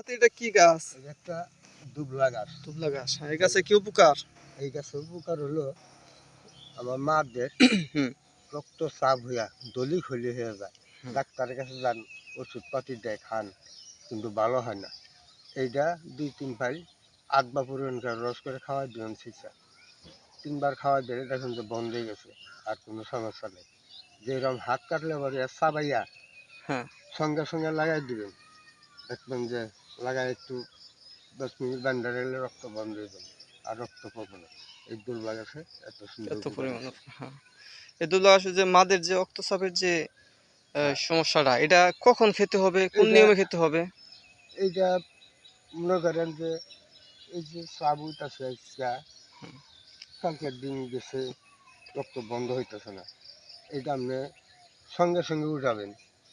হাতে এটা কি গাছ? একটা দুবলা গাছ। দুবলা গাছ। এই গাছে কি উপকার? এই গাছের উপকার হলো আমার মাদের হুম। রক্ত চাপ হইয়া দলি খলি হয়ে যায়। ডাক্তারের কাছে যান ওষুধ পাতি দেয় খান কিন্তু ভালো হয় না। এইটা দুই তিন ফাইল আটবার পরিমাণ করে রস করে খাওয়াই দিবেন সিসা। তিনবার খাওয়াই দিলে দেখুন যে বন্ধ হয়ে গেছে আর কোনো সমস্যা নেই। যেরকম হাত কাটলে পরে সাবাইয়া হ্যাঁ। সঙ্গে সঙ্গে লাগাই দিবেন। দেখবেন যে লাগাই একটু দশ মিনিট বান্ডার এলে রক্ত বন্ধ হয়ে যাবে। আর রক্ত পাবো না। এই দুর্বা গাছে এত সুন্দর এত পরিমাণ। হ্যাঁ। এই দুবলা গাছে যে মাদের যে রক্তচাপের যে সমস্যাটা এটা কখন খেতে হবে? কোন নিয়মে খেতে হবে? এইটা মনে করেন যে এই যে সাবুত আছে হুম। কালকের দিন গেছে রক্ত বন্ধ হইতেছে না। এটা আপনি সঙ্গে সঙ্গে উঠাবেন।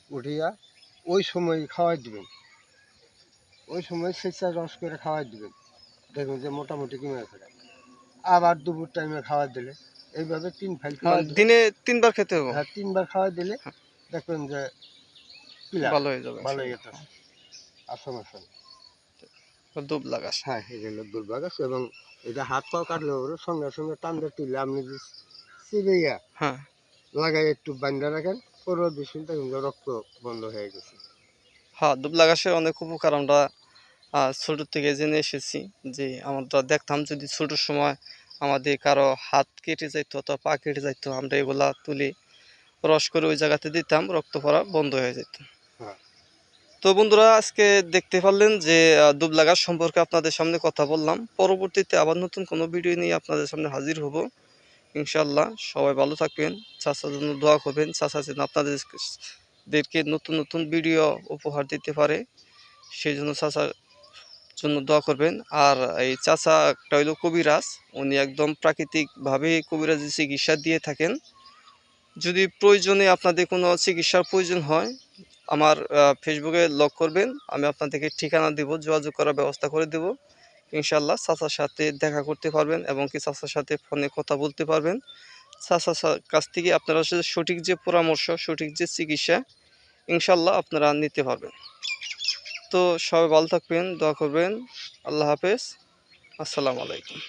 উঠিয়া ওই সময় খাওয়াই দিবেন। ওই সময় স্বেচ্ছা রস করে খাওয়াই দিবেন। দেখবেন যে মোটামুটি কমে ফেলে আবার দুপুর টাইমে খাওয়াই দিলে। এইভাবে তিন ফাইল হ্যাঁ, দিনে তিনবার খেতে হবে। হ্যাঁ তিনবার খাওয়াই দিলে দেখবেন যে ভালো হয়ে যাবে। ভালো হয়ে আর সমস্যা নেই। দুবলা গাছ হ্যাঁ হলো দুর্বা গাছ এবং এটা হাত পাও কাটলে ওর সঙ্গে সঙ্গে টান দিয়ে তুলে আপনি যে চিবিয়া হ্যাঁ। লাগাই একটু বান্ধা রাখেন পনেরো বিশ মিনিট রক্ত বন্ধ হয়ে গেছে। হ্যাঁ দুবলা গাছের অনেক উপকার আমরা ছোট থেকে জেনে এসেছি যে আমরা দেখতাম যদি ছোট সময় আমাদের কারও হাত কেটে যাইতো অথবা পা কেটে যাইতো আমরা এগুলা তুলে রস করে ওই জায়গাতে দিতাম রক্ত পড়া বন্ধ হয়ে যেত। হ্যাঁ। তো বন্ধুরা আজকে দেখতে পারলেন যে আহ, দুবলা গাছ সম্পর্কে আপনাদের সামনে কথা বললাম। পরবর্তীতে আবার নতুন কোনো ভিডিও নিয়ে আপনাদের সামনে হাজির হব। ইনশাল্লাহ সবাই ভালো থাকবেন চাচার জন্য দোয়া করবেন। চাচা যেন আপনাদেরকে নতুন নতুন ভিডিও উপহার দিতে পারে সেই জন্য চাচার জন্য দোয়া করবেন। আর এই চাচা একটা হইল কবিরাজ, উনি একদম প্রাকৃতিকভাবে কবিরাজি চিকিৎসা দিয়ে থাকেন। যদি প্রয়োজনে আপনাদের কোনো চিকিৎসার প্রয়োজন হয়, আমার ফেসবুকে লক করবেন, আমি আপনাদেরকে ঠিকানা দেব, যোগাযোগ করার ব্যবস্থা করে দেব। ইনশাল্লাহ চাচার সাথে দেখা করতে পারবেন এবং কি চাচার সাথে ফোনে কথা বলতে পারবেন। চাচার কাছ থেকে আপনারা সঠিক যে পরামর্শ, সঠিক যে চিকিৎসা ইনশাল্লাহ আপনারা নিতে পারবেন। তো সবাই ভালো থাকবেন দোয়া করবেন। আল্লাহ হাফেজ। আসসালামু আলাইকুম।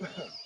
Yeah.